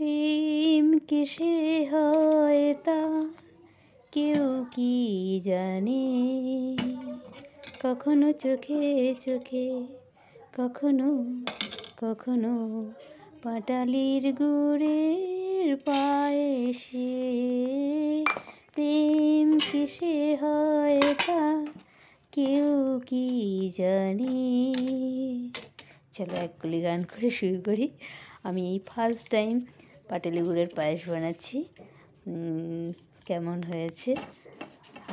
প্রেম কিসে হয় তা কেউ কি জানে? কখনো চোখে চোখে, কখনো কখনো পাটালির গুড়ের পায়েসে প্রেম কিসে হয় তা কেউ কি জানে? চলো এক গুলি গান করে শুরু করি। আমি এই ফার্স্ট টাইম পাটালি গুড়ের পায়েস বানাচ্ছি। কেমন হয়েছে?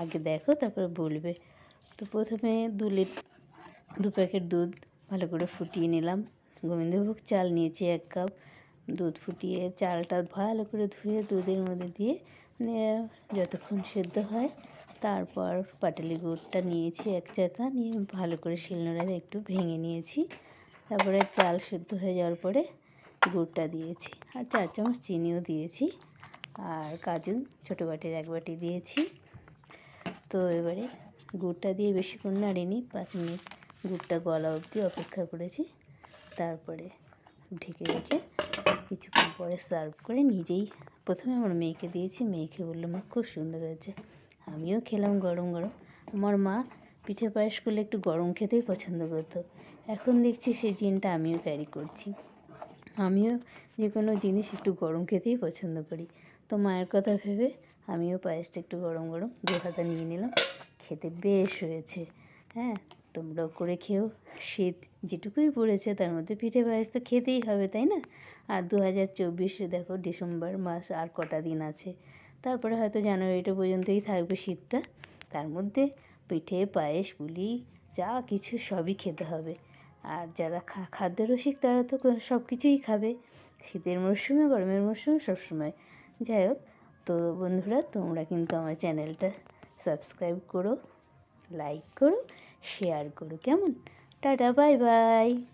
আগে দেখো, তারপরে বলবে। তো প্রথমে দু লিট দু প্যাকেট দুধ ভালো করে ফুটিয়ে নিলাম। গোবিন্দভোগ চাল নিয়েছি এক কাপ। দুধ ফুটিয়ে চালটা ভালো করে ধুয়ে দুধের মধ্যে দিয়ে মানে যতক্ষণ সেদ্ধ হয়, তারপর পাটালি গুড়টা নিয়েছি এক চাকা নিয়ে ভালো করে শিলনোড়ায় একটু ভেঙে নিয়েছি। তারপরে চাল সেদ্ধ হয়ে যাওয়ার পরে গুড়টা দিয়েছি আর চার চামচ চিনিও দিয়েছি আর কাজু ছোটো বাটির এক বাটি দিয়েছি। তো এবারে গুড়টা দিয়ে বেশিক্ষণ নাড়িনি, পাঁচ মিনিট গুড়টা গলা অবধি অপেক্ষা করেছি। তারপরে ঢেকে রেখে কিছুক্ষণ পরে সার্ভ করে নিজেই প্রথমে আমার মেয়েকে দিয়েছি। মেয়েকে বলল মা, খুব সুন্দর হয়েছে। আমিও খেলাম গরম গরম। আমার মা পিঠে পায়েস করলে একটু গরম খেতেই পছন্দ করতো। এখন দেখছি সেই জিনটা আমিও ক্যারি করছি। আমিও যে কোনো জিনিস একটু গরম খেতেই পছন্দ করি। তো মায়ের কথা ভেবে আমিও পায়েসটা একটু গরম গরম দু নিয়ে নিলাম। খেতে বেশ হয়েছে। হ্যাঁ তোমরাও করে খেও। শীত যেটুকুই পড়েছে তার মধ্যে পিঠে পায়েস তো খেতেই হবে, তাই না? আর দু হাজার চব্বিশে দেখো ডিসেম্বর মাস আর কটা দিন আছে। তারপরে হয়তো জানুয়ারিটা পর্যন্তই থাকবে শীতটা। তার মধ্যে পিঠে, পায়েস, পুলি, যা কিছু সবই খেতে হবে। আর যারা খাদ্য রসিক তারা তো সব কিছুই খাবে। শীতের মরশুমে, গরমের মরশুমে সবসময়। যাই হোক, তো বন্ধুরা, তোমরা কিন্তু আমার চ্যানেলটা সাবস্ক্রাইব করো, লাইক করো, শেয়ার করো, কেমন? Tata, bye bye.